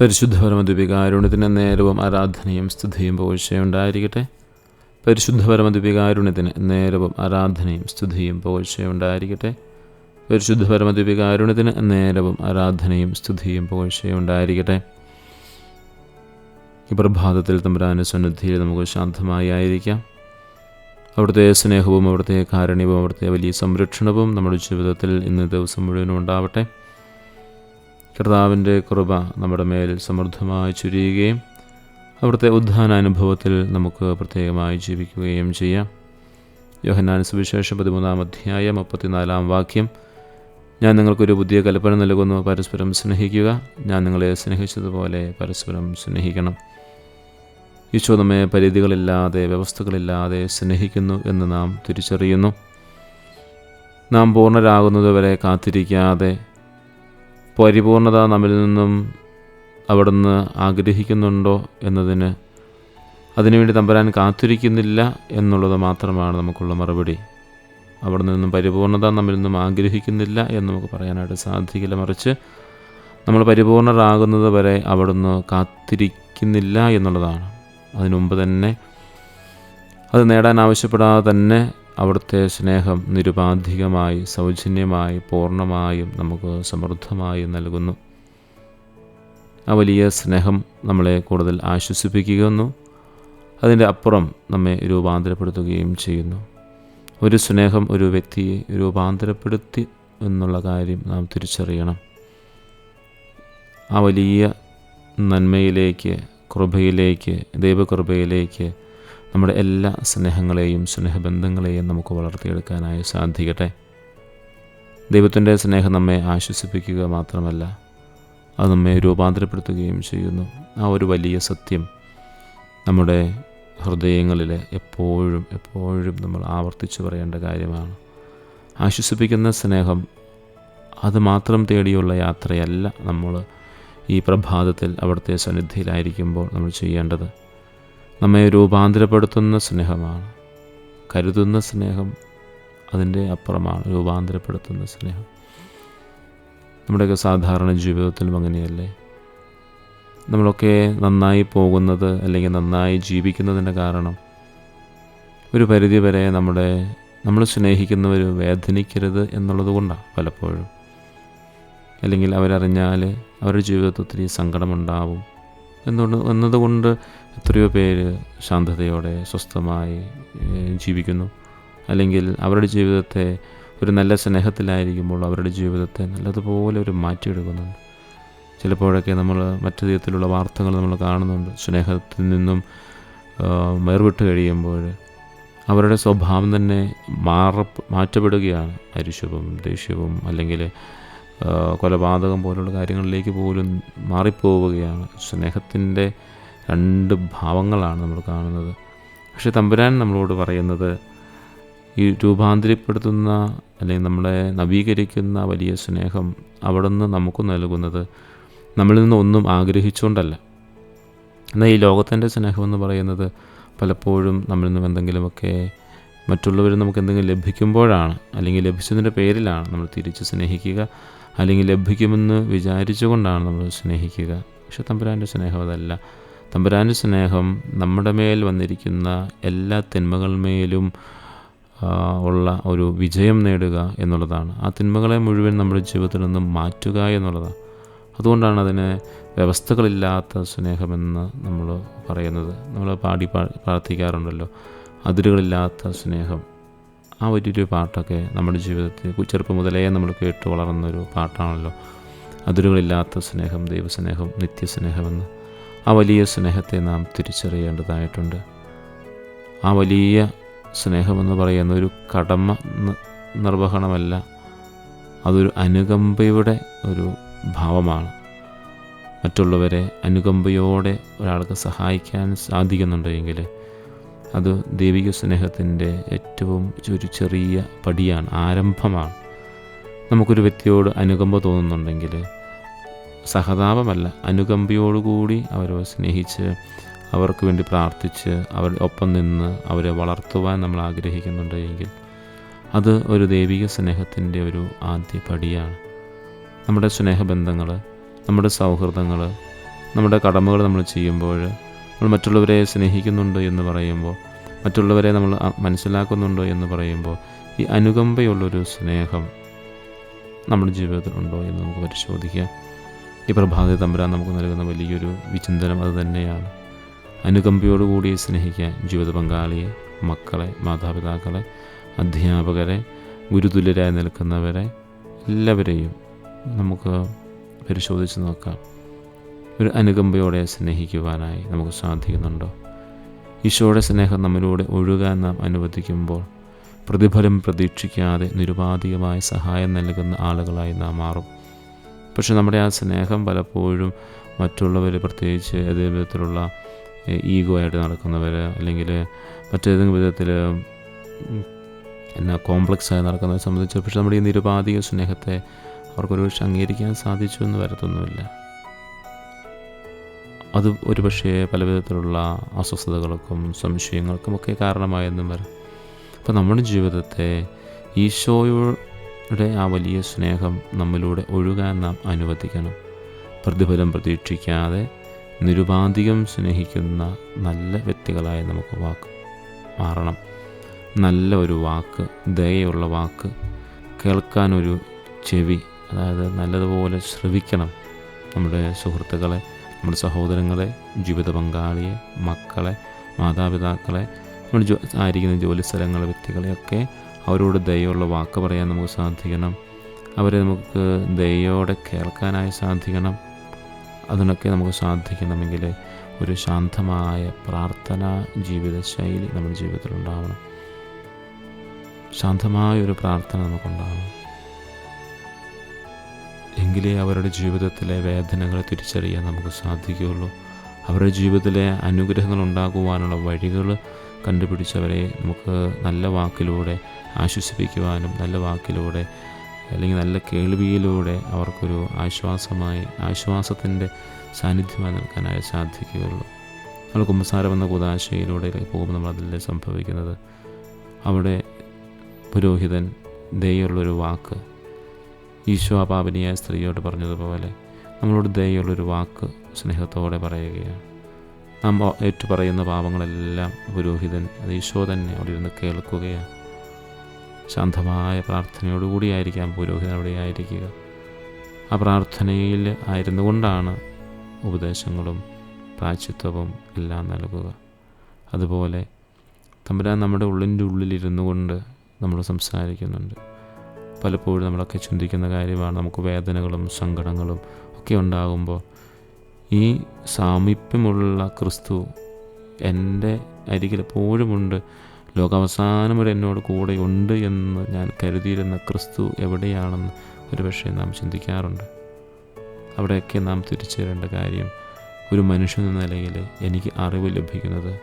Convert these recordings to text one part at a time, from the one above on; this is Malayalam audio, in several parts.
പരിശുദ്ധ പരമദ്വികാരുണ്യത്തിന് നേരവും ആരാധനയും സ്തുതിയും പോഴ്ചയുണ്ടായിരിക്കട്ടെ. പരിശുദ്ധ പരമദ്വികാരുണ്യത്തിന് നേരവും ആരാധനയും സ്തുതിയും പോഴ്ചയുണ്ടായിരിക്കട്ടെ. പരിശുദ്ധ പരമദ്വികാരുണ്യത്തിന് നേരവും ആരാധനയും സ്തുതിയും പോഴ്ചയുണ്ടായിരിക്കട്ടെ. ഈ പ്രഭാതത്തിൽ തമ്പുരാന്റെ സന്നിധിയിൽ നമുക്ക് ശാന്തമായി ആയിരിക്കാം. അവിടുത്തെ സ്നേഹവും അവിടുത്തെ കാരുണ്യവും അവിടുത്തെ വലിയ സംരക്ഷണവും നമ്മുടെ ജീവിതത്തിൽ ഇന്ന് ദിവസം മുഴുവനും ഉണ്ടാവട്ടെ. കർത്താവിന്റെ കൃപ നമ്മുടെ മേൽ സമൃദ്ധമായി ചുരിയുകയും അവിടുത്തെ ഉദ്ധാന അനുഭവത്തിൽ നമുക്ക് പ്രത്യേകമായി ജീവിക്കുകയും ചെയ്യാം. യോഹന്നാൻ സുവിശേഷം പതിമൂന്നാം അധ്യായം മുപ്പത്തിനാലാം വാക്യം. ഞാൻ നിങ്ങൾക്കൊരു പുതിയ കൽപ്പന നൽകുന്നു പരസ്പരം സ്നേഹിക്കുക. ഞാൻ നിങ്ങളെ സ്നേഹിച്ചതുപോലെ പരസ്പരം സ്നേഹിക്കണം. ഈശോ നമ്മെ പരിധികളില്ലാതെ വ്യവസ്ഥകളില്ലാതെ സ്നേഹിക്കുന്നു എന്ന് നാം തിരിച്ചറിയുന്നു. നാം പൂർണരാകുന്നതുവരെ കാത്തിരിക്കാതെ പരിപൂർണത നമ്മിൽ നിന്നും അവിടുന്ന് ആഗ്രഹിക്കുന്നുണ്ടോ എന്നതിന് അതിനുവേണ്ടി തമ്പരാൻ കാത്തിരിക്കുന്നില്ല എന്നുള്ളത് മാത്രമാണ് നമുക്കുള്ള മറുപടി. അവിടെ നിന്നും പരിപൂർണത നമ്മിൽ നിന്നും ആഗ്രഹിക്കുന്നില്ല എന്ന് നമുക്ക് പറയാനായിട്ട് സാധിക്കില്ല. മറിച്ച് നമ്മൾ പരിപൂർണരാകുന്നത് വരെ അവിടുന്ന് കാത്തിരിക്കുന്നില്ല എന്നുള്ളതാണ്. അതിനുമുമ്പ് തന്നെ അത് നേടാൻ ആവശ്യപ്പെടാതെ തന്നെ അവിടുത്തെ സ്നേഹം നിരുപാധികമായി സൗജന്യമായി പൂർണമായും നമുക്ക് സമൃദ്ധമായി നൽകുന്നു. ആ വലിയ സ്നേഹം നമ്മളെ കൂടുതൽ ആശ്വസിപ്പിക്കുന്നു അതിന്റെ അപ്പുറം നമ്മെ രൂപാന്തരപ്പെടുത്തുകയും ചെയ്യുന്നു. ഒരു സ്നേഹം ഒരു വ്യക്തിയെ രൂപാന്തരപ്പെടുത്തി എന്നുള്ള കാര്യം നാം തിരിച്ചറിയണം. ആ വലിയ നന്മയിലേക്ക് കൃപയിലേക്ക് ദൈവകൃപയിലേക്ക് നമ്മുടെ എല്ലാ സ്നേഹങ്ങളെയും സ്നേഹബന്ധങ്ങളെയും നമുക്ക് വളർത്തിയെടുക്കാനായി സാധിക്കട്ടെ. ദൈവത്തിന്റെ സ്നേഹം നമ്മെ ആശ്വസിപ്പിക്കുക മാത്രമല്ല അത് നമ്മെ രൂപാന്തരപ്പെടുത്തുകയും ചെയ്യുന്നു. ആ ഒരു വലിയ സത്യം നമ്മുടെ ഹൃദയങ്ങളിൽ എപ്പോഴും എപ്പോഴും നമ്മൾ ആവർത്തിച്ചു പറയേണ്ട കാര്യമാണ്. ആശ്വസിപ്പിക്കുന്ന സ്നേഹം അത് മാത്രം തേടിയുള്ള യാത്രയല്ല നമ്മൾ ഈ പ്രഭാതത്തിൽ അവിടുത്തെ സന്നിധിയിലായിരിക്കുമ്പോൾ നമ്മൾ ചെയ്യേണ്ടത്. നമ്മെ രൂപാന്തരപ്പെടുത്തുന്ന സ്നേഹമാണ്. കരുതുന്ന സ്നേഹം അതിന്റെ അപ്പുറമാണ് രൂപാന്തരപ്പെടുത്തുന്ന സ്നേഹം. നമ്മുടെയൊക്കെ സാധാരണ ജീവിതത്തിലും അങ്ങനെയല്ലേ? നമ്മളൊക്കെ നന്നായി പോകുന്നത് അല്ലെങ്കിൽ നന്നായി ജീവിക്കുന്നതിന്റെ കാരണം ഒരു പരിധി വരെ നമ്മുടെ നമ്മൾ സ്നേഹിക്കുന്നവർ വേദനിക്കരുത് എന്നുള്ളത് കൊണ്ടാണ് പലപ്പോഴും. അല്ലെങ്കിൽ അവരറിഞ്ഞാൽ അവരുടെ ജീവിതത്തിൽ ഒത്തിരി സങ്കടമുണ്ടാവും. എന്നുകൊണ്ട് എന്നതുകൊണ്ട് എത്രയോ പേര് ശാന്തതയോടെ സ്വസ്ഥമായി ജീവിക്കുന്നു. അല്ലെങ്കിൽ അവരുടെ ജീവിതത്തെ ഒരു നല്ല സ്നേഹത്തിലായിരിക്കുമ്പോൾ അവരുടെ ജീവിതത്തെ നല്ലതുപോലെ ഒരു മാറ്റിയെടുക്കുന്നുണ്ട്. ചിലപ്പോഴൊക്കെ നമ്മൾ മറ്റു വിധത്തിലുള്ള വാർത്തകൾ നമ്മൾ കാണുന്നുണ്ട്. സ്നേഹത്തിൽ നിന്നും വേർവിട്ട് കഴിയുമ്പോൾ അവരുടെ സ്വഭാവം തന്നെ മാറ മാറ്റപ്പെടുകയാണ്. അരിശവും ദേഷ്യവും അല്ലെങ്കിൽ കൊലപാതകം പോലുള്ള കാര്യങ്ങളിലേക്ക് പോലും മാറിപ്പോവുകയാണ്. സ്നേഹത്തിന്റെ രണ്ട് ഭാവങ്ങളാണ് നമ്മൾ കാണുന്നത്. പക്ഷെ തമ്പുരാൻ നമ്മളോട് പറയുന്നത് ഈ രൂപാന്തരപ്പെടുത്തുന്ന അല്ലെങ്കിൽ നമ്മളെ നവീകരിക്കുന്ന വലിയ സ്നേഹം അവിടെ നിന്ന് നമുക്ക് നൽകുന്നത് നമ്മളിൽ നിന്ന് ഒന്നും ആഗ്രഹിച്ചുകൊണ്ടല്ല. എന്നാൽ ഈ ലോകത്തിന്റെ സ്നേഹമെന്ന് പറയുന്നത് പലപ്പോഴും നമ്മളിൽ നിന്നും എന്തെങ്കിലുമൊക്കെ മറ്റുള്ളവർ നമുക്ക് എന്തെങ്കിലും ലഭിക്കുമ്പോഴാണ് അല്ലെങ്കിൽ ലഭിച്ചതിന്റെ പേരിലാണ് നമ്മൾ തിരിച്ച് സ്നേഹിക്കുക അല്ലെങ്കിൽ ലഭിക്കുമെന്ന് വിചാരിച്ചുകൊണ്ടാണ് നമ്മൾ സ്നേഹിക്കുക. പക്ഷെ തമ്പുരാന്റെ സ്നേഹം അതല്ല. തമ്പുരാന്റെ സ്നേഹം നമ്മുടെ മേൽ വന്നിരിക്കുന്ന എല്ലാ തിന്മകളുമേലും ഉള്ള ഒരു വിജയം നേടുക എന്നുള്ളതാണ്. ആ തിന്മകളെ മുഴുവൻ നമ്മുടെ ജീവിതത്തിൽ നിന്നും മാറ്റുക എന്നുള്ളതാണ്. അതുകൊണ്ടാണ് അതിനെ വ്യവസ്ഥകളില്ലാത്ത സ്നേഹമെന്ന് നമ്മൾ പറയുന്നത്. നമ്മൾ പാടി പ്രാർത്ഥിക്കാറുണ്ടല്ലോ. അതിരുകളില്ലാത്ത സ്നേഹം. ആ വലിയൊരു പാട്ടൊക്കെ നമ്മുടെ ജീവിതത്തിൽ ചെറുപ്പം മുതലേ നമ്മൾ കേട്ട് വളർന്നൊരു പാട്ടാണല്ലോ. അതിരുകളില്ലാത്ത സ്നേഹം ദൈവസ്നേഹം നിത്യസ്നേഹമെന്ന്. ആ വലിയ സ്നേഹത്തെ നാം തിരിച്ചറിയേണ്ടതായിട്ടുണ്ട്. ആ വലിയ സ്നേഹമെന്ന് പറയുന്ന ഒരു കടമ നിർവഹണമല്ല അതൊരു അനുകമ്പയുടെ ഒരു ഭാവമാണ്. മറ്റുള്ളവരെ അനുകമ്പയോടെ ഒരാൾക്ക് സഹായിക്കാൻ സാധിക്കുന്നുണ്ടെങ്കിൽ അത് ദൈവിക സ്നേഹത്തിന്റെ ഏറ്റവും ഒരു ചെറിയ പടിയാണ് ആരംഭമാണ്. നമുക്കൊരു വ്യക്തിയോട് അനുകമ്പ തോന്നുന്നുണ്ടെങ്കിൽ സഹതാപമല്ല. അനുകമ്പയോടുകൂടി അവരെ സ്നേഹിച്ച് അവർക്ക് വേണ്ടി പ്രാർത്ഥിച്ച് അവരുടെ ഒപ്പം നിന്ന് അവരെ വളർത്തുവാൻ നമ്മൾ ആഗ്രഹിക്കുന്നുണ്ട് എങ്കിൽ അത് ഒരു ദൈവിക സ്നേഹത്തിന്റെ ഒരു ആദ്യ പടിയാണ്. നമ്മുടെ സ്നേഹബന്ധങ്ങൾ നമ്മുടെ സൗഹൃദങ്ങൾ നമ്മുടെ കടമകൾ നമ്മൾ ചെയ്യുമ്പോൾ നമ്മൾ മറ്റുള്ളവരെ സ്നേഹിക്കുന്നുണ്ട് എന്ന് പറയുമ്പോൾ മറ്റുള്ളവരെ നമ്മൾ മനസ്സിലാക്കുന്നുണ്ട് എന്ന് പറയുമ്പോൾ ഈ അനുകമ്പയുള്ളൊരു സ്നേഹം നമ്മുടെ ജീവിതത്തിലുണ്ടോ എന്ന് നമുക്ക് പരിശോധിക്കാം. ഈ പ്രഭാത തമ്പുരാൻ നമുക്ക് നൽകുന്ന വലിയൊരു വിചിന്തനം അത് തന്നെയാണ്. അനുകമ്പയോടുകൂടി സ്നേഹിക്കാൻ ജീവിത പങ്കാളിയെ മക്കളെ മാതാപിതാക്കളെ അധ്യാപകരെ ഗുരുതുല്യരായി നിൽക്കുന്നവരെ എല്ലാവരെയും നമുക്ക് പരിശോധിച്ച് നോക്കാം. ഒരു അനുകമ്പയോടെ സ്നേഹിക്കുവാനായി നമുക്ക് സാധിക്കുന്നുണ്ടോ? ഈശോയുടെ സ്നേഹം നമ്മിലൂടെ ഒഴുകാൻ നാം അനുവദിക്കുമ്പോൾ പ്രതിഫലം പ്രതീക്ഷിക്കാതെ നിരുപാധികമായ സഹായം നൽകുന്ന ആളുകളായി നാം മാറും. പക്ഷെ നമ്മുടെ ആ സ്നേഹം പലപ്പോഴും മറ്റുള്ളവർ പ്രത്യേകിച്ച് ഏതെങ്കിലും വിധത്തിലുള്ള ഈഗോ ആയിട്ട് നടക്കുന്നവർ അല്ലെങ്കിൽ മറ്റേതെങ്കിലും വിധത്തിൽ എന്നാ കോംപ്ലക്സ് ആയി നടക്കുന്നവരെ സംബന്ധിച്ച് പക്ഷെ നമ്മുടെ ഈ നിരുപാധിക സ്നേഹത്തെ അവർക്കൊരു പക്ഷെ അംഗീകരിക്കാൻ സാധിച്ചു എന്ന് വരത്തൊന്നുമില്ല. അത് ഒരുപക്ഷെ പല വിധത്തിലുള്ള അസ്വസ്ഥതകൾക്കും സംശയങ്ങൾക്കും ഒക്കെ കാരണമായെന്നും വരാം. അപ്പോൾ നമ്മുടെ ജീവിതത്തെ ഈശോയുടെ ആ വലിയ സ്നേഹം നമ്മിലൂടെ ഒഴുകാൻ നാം അനുവദിക്കണം. പ്രതിഫലം പ്രതീക്ഷിക്കാതെ നിരുപാധികം സ്നേഹിക്കുന്ന നല്ല വ്യക്തികളായി നമുക്ക് വാക്ക് മാറണം. നല്ല ഒരു വാക്ക് ദയയുള്ള വാക്ക് കേൾക്കാനൊരു ചെവി അതായത് നല്ലതുപോലെ ശ്രവിക്കണം നമ്മുടെ സുഹൃത്തുക്കളെ നമ്മുടെ സഹോദരങ്ങളെ ജീവിത പങ്കാളിയെ മക്കളെ മാതാപിതാക്കളെ നമ്മുടെ ജോ ആയിരിക്കുന്ന ജോലി സ്ഥലങ്ങളെ വ്യക്തികളെയൊക്കെ അവരോട് ദയുള്ള വാക്ക് പറയാൻ നമുക്ക് സാധിക്കണം. അവരെ നമുക്ക് ദയോടെ കേൾക്കാനായി സാധിക്കണം. അതിനൊക്കെ നമുക്ക് സാധിക്കണമെങ്കിൽ ഒരു ശാന്തമായ പ്രാർത്ഥനാ ജീവിതശൈലി നമ്മുടെ ജീവിതത്തിൽ ഉണ്ടാവണം. ശാന്തമായ ഒരു പ്രാർത്ഥന നമുക്കുണ്ടാവണം. എങ്കിലേ അവരുടെ ജീവിതത്തിലെ വേദനകളെ തിരിച്ചറിയാൻ നമുക്ക് സാധിക്കുകയുള്ളൂ. അവരുടെ ജീവിതത്തിലെ അനുഗ്രഹങ്ങൾ ഉണ്ടാകുവാനുള്ള വഴികൾ കണ്ടുപിടിച്ചവരെ നമുക്ക് നല്ല വാക്കിലൂടെ ആശ്വസിപ്പിക്കുവാനും നല്ല വാക്കിലൂടെ അല്ലെങ്കിൽ നല്ല കേൾവിയിലൂടെ അവർക്കൊരു ആശ്വാസമായി ആശ്വാസത്തിന്റെ സാന്നിധ്യമായി നിൽക്കാനായി സാധിക്കുകയുള്ളൂ. നമ്മൾ കുമ്പസാരം എന്ന കുതാശയിലൂടെ പോകുമ്പോൾ നമ്മൾ അതിലെ സംഭവിക്കുന്നത് അവിടെ പുരോഹിതൻ ദയുള്ളൊരു വാക്ക് ഈശോ പാപനിയായ സ്ത്രീയോട് പറഞ്ഞതുപോലെ നമ്മളോട് ദയുള്ളൊരു വാക്ക് സ്നേഹത്തോടെ പറയുകയാണ്. നാം ഏറ്റു പറയുന്ന പാപങ്ങളെല്ലാം പുരോഹിതൻ അത് ഈശോ തന്നെ അവിടെ ഇരുന്ന് കേൾക്കുകയാണ്. ശാന്തമായ പ്രാർത്ഥനയോടുകൂടിയായിരിക്കാം പുരോഹിതൻ അവിടെ ആയിരിക്കുക. ആ പ്രാർത്ഥനയിൽ ആയിരുന്നു കൊണ്ടാണ് ഉപദേശങ്ങളും പ്രാച്ചിത്വവും എല്ലാം നൽകുക. അതുപോലെ തമ്പുരാൻ നമ്മുടെ ഉള്ളിന്റെ ഉള്ളിലിരുന്നു കൊണ്ട് നമ്മൾ സംസാരിക്കുന്നുണ്ട്. പലപ്പോഴും നമ്മളൊക്കെ ചിന്തിക്കുന്ന കാര്യമാണ് നമുക്ക് വേദനകളും സങ്കടങ്ങളും ഒക്കെ ഉണ്ടാകുമ്പോൾ ഈ സാമീപ്യമുള്ള ക്രിസ്തു എന്റെ അരികിൽ എപ്പോഴുമുണ്ട്. ലോകാവസാനം വരെ എന്നോട് കൂടെ ഉണ്ട് എന്ന് ഞാൻ കരുതിയിരുന്ന ക്രിസ്തു എവിടെയാണെന്ന് ഒരു പക്ഷേ നാം ചിന്തിക്കാറുണ്ട്. അവിടെയൊക്കെ നാം തിരിച്ചേരേണ്ട കാര്യം ഒരു മനുഷ്യൻ എന്ന നിലയിൽ എനിക്ക് അറിവ് ലഭിക്കുന്നത്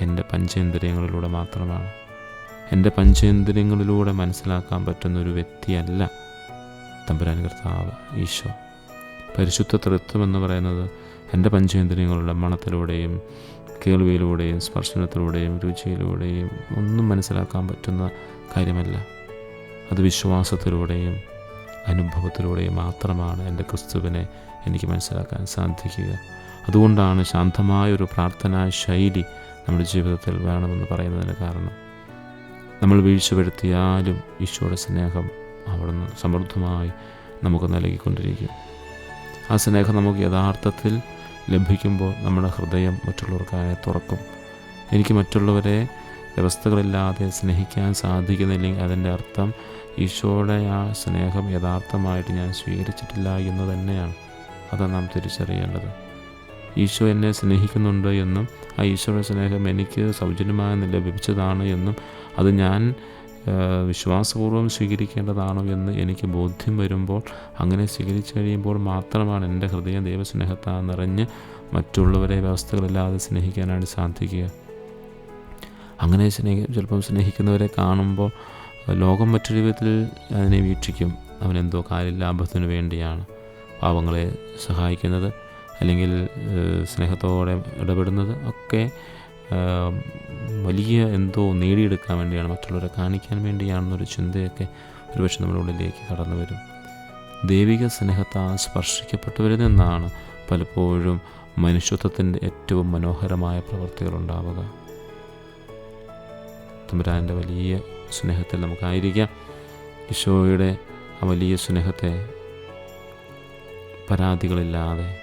എന്റെ പഞ്ചേന്ദ്രിയങ്ങളിലൂടെ മാത്രമാണ്. എന്റെ പഞ്ചേന്ദ്രിയങ്ങളിലൂടെ മനസ്സിലാക്കാൻ പറ്റുന്ന ഒരു വ്യക്തിയല്ല തമ്പുരാൻ കർത്താവ് ഈശോ. പരിശുദ്ധ തൃത്വം എന്ന് പറയുന്നത് എന്റെ പഞ്ചേന്ദ്രിയങ്ങളുടെ മണത്തിലൂടെയും കേൾവിയിലൂടെയും സ്പർശനത്തിലൂടെയും രുചിയിലൂടെയും ഒന്നും മനസ്സിലാക്കാൻ പറ്റുന്ന കാര്യമല്ല. അത് വിശ്വാസത്തിലൂടെയും അനുഭവത്തിലൂടെയും മാത്രമാണ് എന്റെ ക്രിസ്തുവിനെ എനിക്ക് മനസ്സിലാക്കാൻ സാധിക്കുക. അതുകൊണ്ടാണ് ശാന്തമായൊരു പ്രാർത്ഥനാ ശൈലി നമ്മുടെ ജീവിതത്തിൽ വേണമെന്ന് പറയുന്നതിന് കാരണം. നമ്മൾ വീഴ്ച വരുത്തിയാലും ഈശോയുടെ സ്നേഹം അവിടുന്ന് സമൃദ്ധമായി നമുക്ക് നൽകിക്കൊണ്ടിരിക്കും. ആ സ്നേഹം നമുക്ക് യഥാർത്ഥത്തിൽ ലഭിക്കുമ്പോൾ നമ്മുടെ ഹൃദയം മറ്റുള്ളവർക്കായ തുറക്കും. എനിക്ക് മറ്റുള്ളവരെ വ്യവസ്ഥകളില്ലാതെ സ്നേഹിക്കാൻ സാധിക്കുന്നില്ലെങ്കിൽ അതിന്റെ അർത്ഥം ഈശോയുടെ ആ സ്നേഹം യഥാർത്ഥമായിട്ട് ഞാൻ സ്വീകരിച്ചിട്ടില്ല എന്ന് തന്നെയാണ്. അത് നാം തിരിച്ചറിയേണ്ടത്. ഈശോ എന്നെ സ്നേഹിക്കുന്നുണ്ട് എന്നും ആ ഈശോയുടെ സ്നേഹം എനിക്ക് സൗജന്യമായി ലഭിച്ചതാണ് എന്നും അത് ഞാൻ വിശ്വാസപൂർവം സ്വീകരിക്കേണ്ടതാണോ എന്ന് എനിക്ക് ബോധ്യം വരുമ്പോൾ അങ്ങനെ സ്വീകരിച്ചു കഴിയുമ്പോൾ മാത്രമാണ് എന്റെ ഹൃദയം ദൈവസ്നേഹത്താൽ നിറഞ്ഞ് മറ്റുള്ളവരെ വ്യവസ്ഥകളില്ലാതെ സ്നേഹിക്കാനായിട്ട് സാധിക്കുക. അങ്ങനെ സ്നേഹി ചിലപ്പം സ്നേഹിക്കുന്നവരെ കാണുമ്പോൾ ലോകം മറ്റൊരു വിധത്തിൽ അതിനെ വീക്ഷിക്കും. അവനെന്തോ കാര്യലാഭത്തിന് വേണ്ടിയാണ് പാവങ്ങളെ സഹായിക്കുന്നത് അല്ലെങ്കിൽ സ്നേഹത്തോടെ ഇടപെടുന്നത് ഒക്കെ വലിയ എന്തോ നേടിയെടുക്കാൻ വേണ്ടിയാണ് മറ്റുള്ളവരെ കാണിക്കാൻ വേണ്ടിയാണെന്നൊരു ചിന്തയൊക്കെ ഒരുപക്ഷെ നമ്മുടെ ഉള്ളിലേക്ക് കടന്നു വരും. ദൈവിക സ്നേഹത്താൽ സ്പർശിക്കപ്പെട്ടവരിൽ നിന്നാണ് പലപ്പോഴും മനുഷ്യത്വത്തിന്റെ ഏറ്റവും മനോഹരമായ പ്രവൃത്തികൾ ഉണ്ടാവുക. തമ്പുരാന്റെ വലിയ സ്നേഹത്തിൽ നമുക്കായിരിക്കാം. ഈശോയുടെ ആ വലിയ സ്നേഹത്തെ പരാതികളില്ലാതെ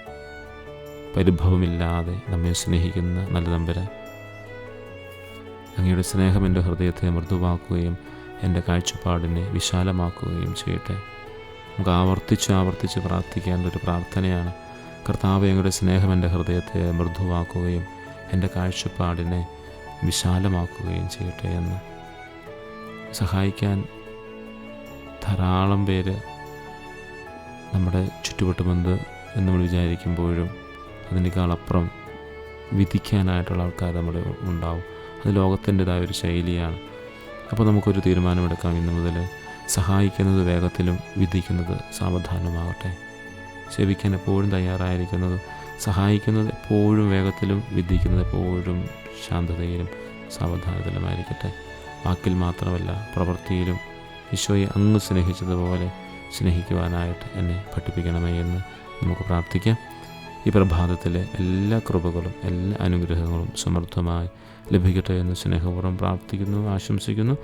പരിഭവമില്ലാതെ നമ്മെ സ്നേഹിക്കുന്ന നല്ല തമ്പുരാൻ അങ്ങയുടെ സ്നേഹം എന്റെ ഹൃദയത്തെ മൃദുവാക്കുകയും എന്റെ കാഴ്ചപ്പാടിനെ വിശാലമാക്കുകയും ചെയ്യട്ടെ. നമുക്ക് ആവർത്തിച്ച് ആവർത്തിച്ച് പ്രാർത്ഥിക്കേണ്ട ഒരു പ്രാർത്ഥനയാണ്. കർത്താവ് അങ്ങയുടെ സ്നേഹം എന്റെ ഹൃദയത്തെ മൃദുവാക്കുകയും എന്റെ കാഴ്ചപ്പാടിനെ വിശാലമാക്കുകയും ചെയ്യട്ടെ എന്ന്. സഹായിക്കാൻ ധാരാളം പേര് നമ്മുടെ ചുറ്റുവട്ടമെന്ത് എന്ന് നമ്മൾ വിചാരിക്കുമ്പോഴും അതിനേക്കാളപ്പുറം വിധിക്കാനായിട്ടുള്ള ആൾക്കാർ നമ്മുടെ ഉണ്ടാവും. അത് ലോകത്തിന്റെതായ ഒരു ശൈലിയാണ്. അപ്പോൾ നമുക്കൊരു തീരുമാനമെടുക്കാം. ഇന്നു മുതൽ സഹായിക്കുന്നത് വേഗത്തിലും വിധിക്കുന്നത് സാവധാനമാകട്ടെ. ക്ഷമിക്കാൻ എപ്പോഴും തയ്യാറായിരിക്കുന്നത് സഹായിക്കുന്നത് എപ്പോഴും വേഗത്തിലും വിധിക്കുന്നത് എപ്പോഴും ശാന്തതയിലും സാവധാനത്തിലുമായിരിക്കട്ടെ. വാക്കിൽ മാത്രമല്ല പ്രവൃത്തിയിലും ഈശോയെ അങ്ങ് സ്നേഹിച്ചതുപോലെ സ്നേഹിക്കുവാനായിട്ട് എന്നെ പഠിപ്പിക്കണമേ എന്ന് നമുക്ക് പ്രാർത്ഥിക്കാം. ഈ പ്രഭാതത്തിലെ എല്ലാ കൃപകളും എല്ലാ അനുഗ്രഹങ്ങളും സമൃദ്ധമായി ലഭിക്കട്ടെ എന്ന് സ്നേഹപൂർവം പ്രാർത്ഥിക്കുന്നു ആശംസിക്കുന്നു.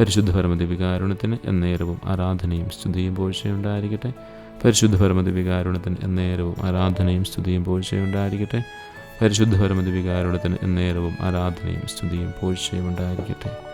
പരിശുദ്ധ പരമദിവികാരുണത്തിന് എന്നേരവും ആരാധനയും സ്തുതിയും പോഴ്ചയുണ്ടായിരിക്കട്ടെ. പരിശുദ്ധ പരമദിവികാരുണത്തിന് എന്നേരവും ആരാധനയും സ്തുതിയും പോഴ്ചയുണ്ടായിരിക്കട്ടെ. പരിശുദ്ധ പരമദിവികാരുണത്തിന് എന്നേരവും ആരാധനയും സ്തുതിയും പോഴ്ചയും ഉണ്ടായിരിക്കട്ടെ.